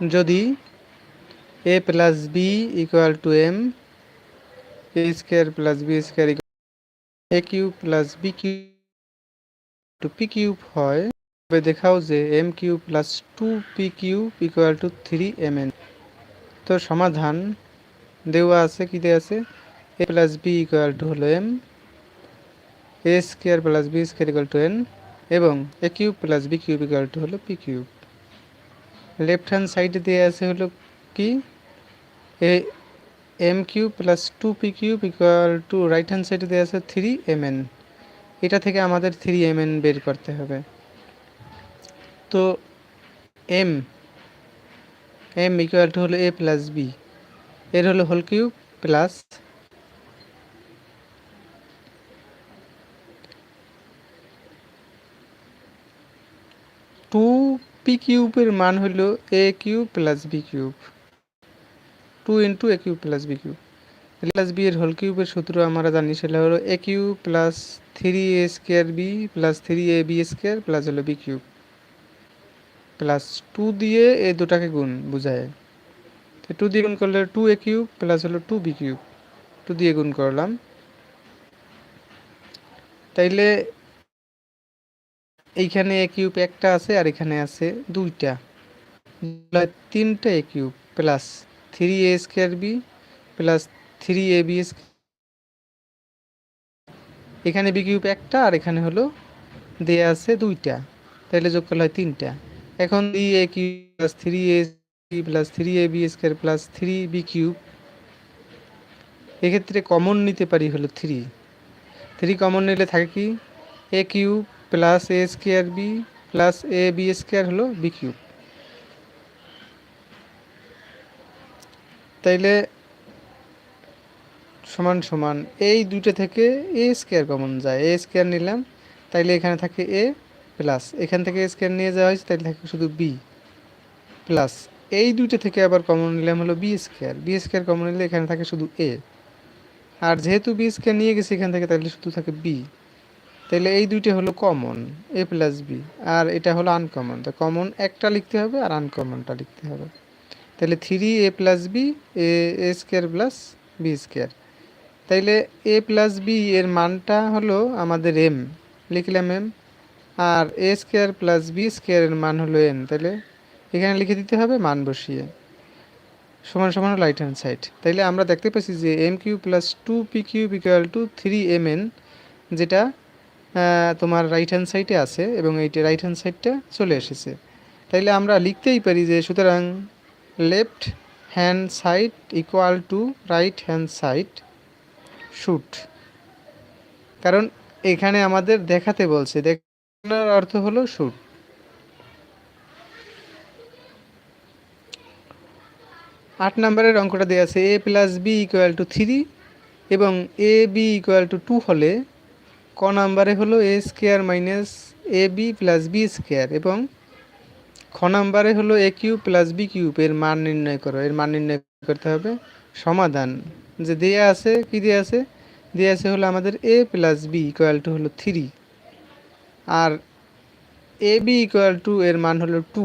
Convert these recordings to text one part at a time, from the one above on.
যদি a plus b equal to m a square plus b square a cube plus b cube to p cube হয়, তবে দেখাও যে m cube plus two p cube equal to three m n তো সমাধান দেওয়া আছে, কী দেওয়া আছে? A plus b equal to হলো m a square plus b square equal to n এবং a cube plus b cube equal to হলো পি কিউব লেফট হ্যান্ড সাইডে দেওয়া আছে হলো কি? A m cube plus two p cube equal to right hand সাইডে দেওয়া আছে থ্রি এম এন এটা থেকে আমাদের থ্রি এম এন বের করতে হবে। তো এম এম ইকুয়াল টু হলো এ প্লাস বি এর হলো whole cube plus two p কিউবের মান হলো a cube plus b cube two into a cube plus b cube plus b এর হোল কিউবের সূত্র আমরা জানি সেটা হলো a cube plus three a square b plus three a b square plus হলো বি কিউব প্লাস টু দিয়ে এ দুটাকে গুণ, বোঝায়। তো টু দিয়ে গুণ করলে টু এ কিউব প্লাস হলো টু বি কিউব টু দিয়ে গুণ করলাম। তাইলে এইখানে এ কিউব একটা আছে আর এখানে আছে দুইটা। তিনটা a cube plus three a square b plus three a b এখানে বি কিউব একটা আর এখানে হলো দেয়া আছে দুইটা। তাহলে যোগ করলে হয় তিনটা। এখন three a cube plus three a plus three a b square plus three b cube এক্ষেত্রে কমন নিতে পারি হলো থ্রি থ্রি কমন নিলে থাকে কি? A cube plus a square b plus a b square হলো বি কিউব। তাইলে সমান সমান এই দুইটা থেকে এ স্কোয়ার কমন যায়। এ স্কোয়ার নিলাম, তাইলে এখানে থাকে এ প্লাস, এখান থেকে স্কোয়ার নিয়ে যাওয়া হয়েছে তাহলে থাকে শুধু বি প্লাস। এই দুইটা থেকে আবার কমন নিলাম হলো b square b square common নিলে এখানে থাকে শুধু এ। আর যেহেতু বি স্কোয়ার নিয়ে গেছি এখান থেকে তাহলে শুধু থাকে বি। তাহলে এই দুইটা হলো কমন এ প্লাস বি আর এটা হলো আনকমন তো কমন একটা লিখতে হবে আর আনকমনটা লিখতে হবে। তাহলে three a plus b a square plus b square তাইলে এ প্লাস বি এর মানটা হলো আমাদের এম লিখলাম এম আর এ স্কোয়ার প্লাস বি স্কোয়ারের মান হলো এন তাহলে এখানে লিখে দিতে হবে মান বসিয়ে। সমান সমান রাইট হ্যান্ড সাইড তাইলে আমরা দেখতে পাচ্ছি যে m cube plus two p cube equal to three m n যেটা তোমার রাইট হ্যান্ড সাইডে আছে এবং এইটা রাইট হ্যান্ড সাইডটা চলে এসেছে। তাইলে আমরা লিখতেই পারি যে সুতরাং left hand side equal to right hand side shoot কারণ এখানে আমাদের দেখাতে বলছে, দেখানোর অর্থ হলো শুট আট নম্বরের অঙ্কটা দেওয়া আছে a plus b equal to three এবং a b equal to two হলে ক নাম্বারে হলো a square minus a b plus b square এবং খ নাম্বারে হলো a cube plus b cube, এর মান নির্ণয় করো, এর মান নির্ণয় করতে হবে সমাধান। যে দেয়া আছে, কি দেয়া আছে? দেয়া আছে হলো আমাদের a plus b equal to হলো থ্রি, আর এ বি ইকুয়াল টু এর মান হলো টু।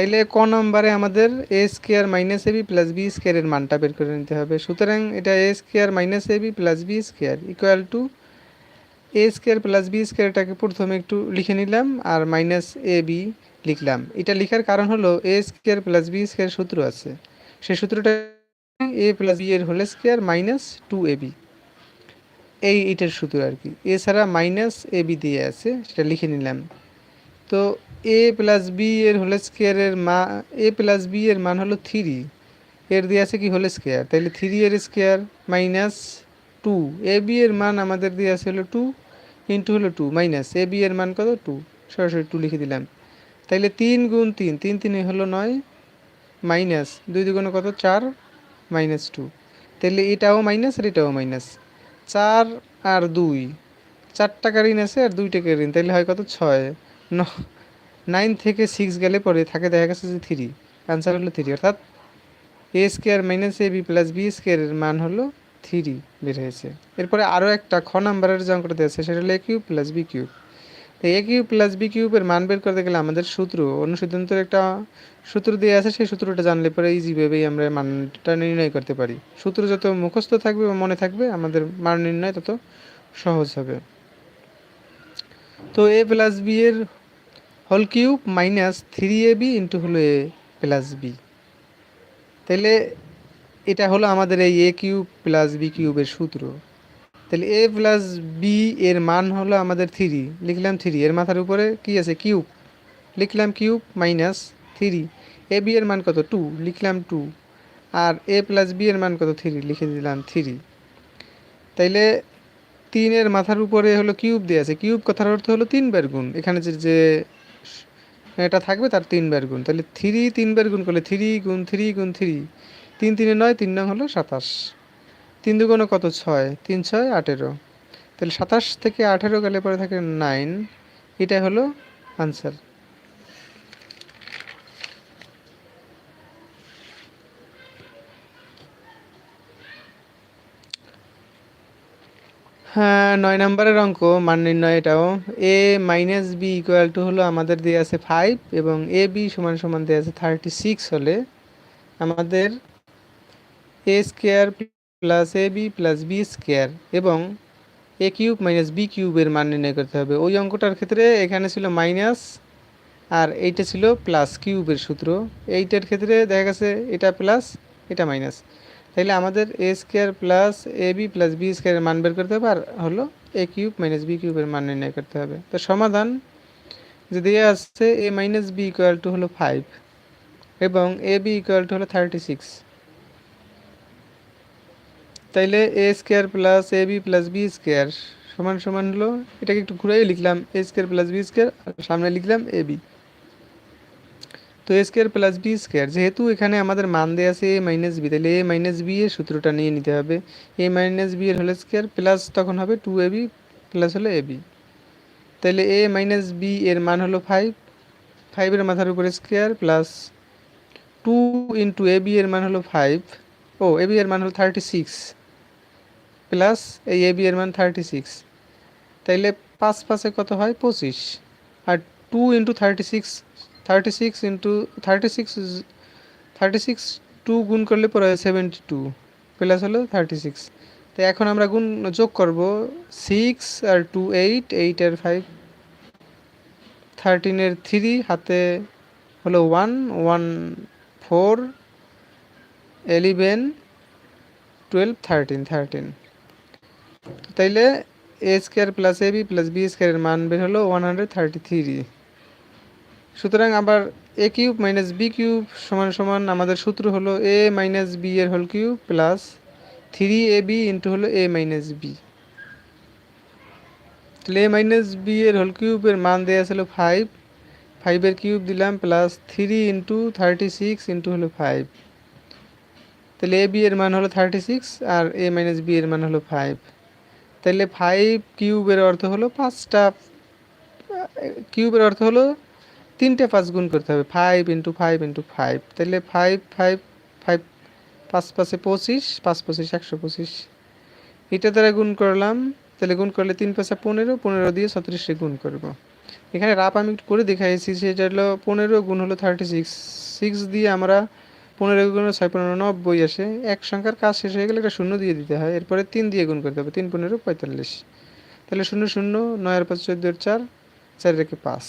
তাইলে ক নম্বরে আমাদের a square minus a b plus b স্কোয়ারের মানটা বের করে নিতে হবে। সুতরাং এটা a square minus a b plus b square equal to a square plus b স্কোয়ারটাকে প্রথমে একটু লিখে নিলাম আর মাইনাস এ বি লিখলাম। এটা লেখার কারণ হলো a square plus b square সূত্র আছে। সেই সূত্রটা এ প্লাস বি এর whole square minus two a b এই এটার সূত্র আর কি। এছাড়া মাইনাস এ বি দিয়ে আছে, সেটা লিখে নিলাম। তো এ প্লাস বি এর হোল স্কোয়ারের মা এ প্লাস বি এর মান হলো থ্রি এর দিয়ে আছে কি হোল স্কোয়ার তাহলে থ্রি এর square minus two a b এর মান আমাদের দিয়ে আছে হলো টু ইন্টু হলো টু মাইনাস এ বি এর মান কত? টু সরাসরি টু লিখে দিলাম। তাইলে তিন গুণ তিন তিন তিনে হলো নয় মাইনাস দুই দুগুণে কত? চার মাইনাস টু তাহলে এটাও মাইনাস আর এটাও মাইনাস চার আর দুই। চার টাকা ঋণ আছে আর দুই টাকা ঋণ। তাহলে হয় কত? ছয়। নাইন থেকে সিক্স গেলে পরে থাকে, দেখা গেছে যে থ্রি অ্যান্সার হলো থ্রি অর্থাৎ a square minus a b plus b স্কোয়ারের মান হলো থ্রি বের হয়েছে। এরপরে আরও একটা খ নাম্বারের যে অঙ্কটা দিয়েছে সেটা হলো a cube plus b cube তো এ কিউব প্লাস বি কিউবের মান বের করতে গেলে আমাদের সূত্র, অনুসিদ্ধান্তের একটা সূত্র দিয়ে আছে, সেই সূত্রটা জানলে পরে ইজিভাবেই আমরা মানটা নির্ণয় করতে পারি। সূত্র যত মুখস্থ থাকবে বা মনে থাকবে, আমাদের মান নির্ণয় তত সহজ হবে। তো এ প্লাস বি এর whole cube minus three a b into হলো এ প্লাস বি তাহলে এটা হলো আমাদের এই এ কিউব প্লাস বি কিউবের সূত্র। তাহলে এ প্লাস বি এর মান হলো আমাদের থ্রি লিখলাম থ্রি এর মাথার উপরে কি আছে? কিউব লিখলাম cube minus three a b এর মান কত? টু লিখলাম টু আর এ প্লাস বি এর মান কত? থ্রি লিখে দিলাম থ্রি তাইলে তিনের মাথার উপরে হলো কিউব দিয়ে আছে। কিউব কথার অর্থ হলো তিন তিনবার গুণ। এখানে যে এটা থাকবে তার তিন বার গুণ। তাহলে থ্রি তিন বার গুণ করলে থ্রি গুণ থ্রি গুণ থ্রি। তিন তিনে নয়, তিন নং হলো সাতাশ। তিন দুগুণে কত? ছয়। তিন ছয়, আঠেরো। তাহলে সাতাশ থেকে আঠেরো গেলে পরে থাকে নাইন। এটাই হলো আনসার নয় নম্বরের অঙ্ক, মান নির্ণয় এটাও a minus b equal to হলো আমাদের দিয়ে আছে ফাইভ এবং এ বি সমান সমান দিয়ে আছে থার্টি সিক্স হলে আমাদের a square plus a b plus b square এবং এ কিউব মাইনাস বি কিউবের মান নির্ণয় করতে হবে। ওই অঙ্কটার ক্ষেত্রে এখানে ছিল মাইনাস আর এইটা ছিল প্লাস কিউবের সূত্র। এইটার ক্ষেত্রে দেখা গেছে এটা প্লাস এটা মাইনাস তাইলে আমাদের a square plus a b plus b স্কোয়ারের মান বের করতে হবে আর হলো এ কিউব মাইনাস বি কিউবের মান নির্ণয় করতে হবে। তো সমাধান, যে দিয়ে আসছে a minus b equal to হলো ফাইভ এবং এ বি ইকুয়াল টু হলো থার্টি সিক্স তাইলে a square plus a b plus b square সমান সমান হলো, এটাকে একটু ঘুরাই লিখলাম a square plus b square সামনে লিখলাম এ বি তো a square plus b square যেহেতু এখানে আমাদের মান দেওয়া আছে এ মাইনাস বি তাহলে এ মাইনাস বি এর সূত্রটা নিয়ে নিতে হবে। এ মাইনাস বি এর হোল স্কোয়ার প্লাস তখন হবে টু এ বি প্লাস হলো এ বি তাহলে এ মাইনাস বি এর মান হলো ফাইভ ফাইভের মাথার উপরে square plus two into a b এর মান হলো ফাইভ ও এ বি এর মান হলো থার্টি সিক্স প্লাস এই এ বি এর মান থার্টি সিক্স তাইলে পাঁচ পাঁচে কত হয়? পঁচিশ। আর two into thirty six thirty six into thirty six thirty six two গুণ করলে পরে সেভেন্টি টু প্লাস হলো থার্টি সিক্স তো এখন আমরা গুণ যোগ করব সিক্স আর টু এইট এইট আর ফাইভ থার্টিনের থ্রি হাতে হলো one one four eleven twelve thirteen thirteen তাইলে a square plus a b plus b স্কোয়ারের মান বের হলো ওয়ান হান্ড্রেড থার্টি থ্রি সুতরাং আবার A cube minus B cube সমান সমান আমাদের সূত্র হলো এ মাইনাস বি এর whole cube plus three A B into হলো এ মাইনাস বি তাহলে এ মাইনাস বি এর হোল কিউবের মান দেওয়া ছিল ফাইভ ফাইভের কিউব দিলাম plus three into thirty six into হলো ফাইভ তাহলে এ বি এর মান হলো থার্টি সিক্স আর এ মাইনাস বি এর মান হলো ফাইভ তাহলে ফাইভ কিউবের অর্থ হলো পাঁচটা, কিউবের অর্থ হলো তিনটে পাঁচ গুণ করতে হবে five into five into five তাহলে ফাইভ ফাইভ ফাইভ পাঁচ, পাঁচে পঁচিশ, পাঁচ, পঁচিশ, একশো পঁচিশ। এটা দ্বারা গুণ করলাম, তাহলে গুণ করলে তিন পাঁচা পনেরো পনেরো দিয়ে ছত্রিশে গুণ করব। এখানে রাপ আমি একটু করে দেখাইছি, সেটা হলো পনেরো গুণ হলো থার্টি সিক্স সিক্স দিয়ে আমরা পনেরো গুণ ছয়, পনেরো, নব্বই আসে। এক সংখ্যার কাজ শেষ হয়ে গেলে একটা শূন্য দিয়ে দিতে হয়, এরপরে তিন দিয়ে গুণ করতে হবে, তিন, পনেরো, পঁয়তাল্লিশ। তাহলে শূন্য শূন্য নয়ের পাঁচ চোদ্দোর চার চার রেখে পাঁচ।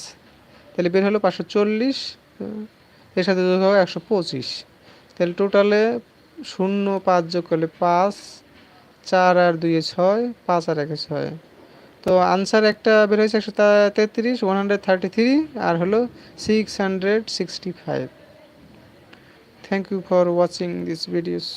তাহলে বের হলো পাঁচশো চল্লিশ, এর সাথে যোগ হবে একশো পঁচিশ। তাহলে টোটালে শূন্য পাঁচ যোগ করলে পাঁচ, চার আর দুইয়ে ছয়, পাঁচ আর একে ছয়। তো আনসার একটা বের হয়েছে একশো তেত্রিশ ওয়ান হান্ড্রেড থার্টি থ্রি আর হলো six hundred sixty five thank you for watching this videos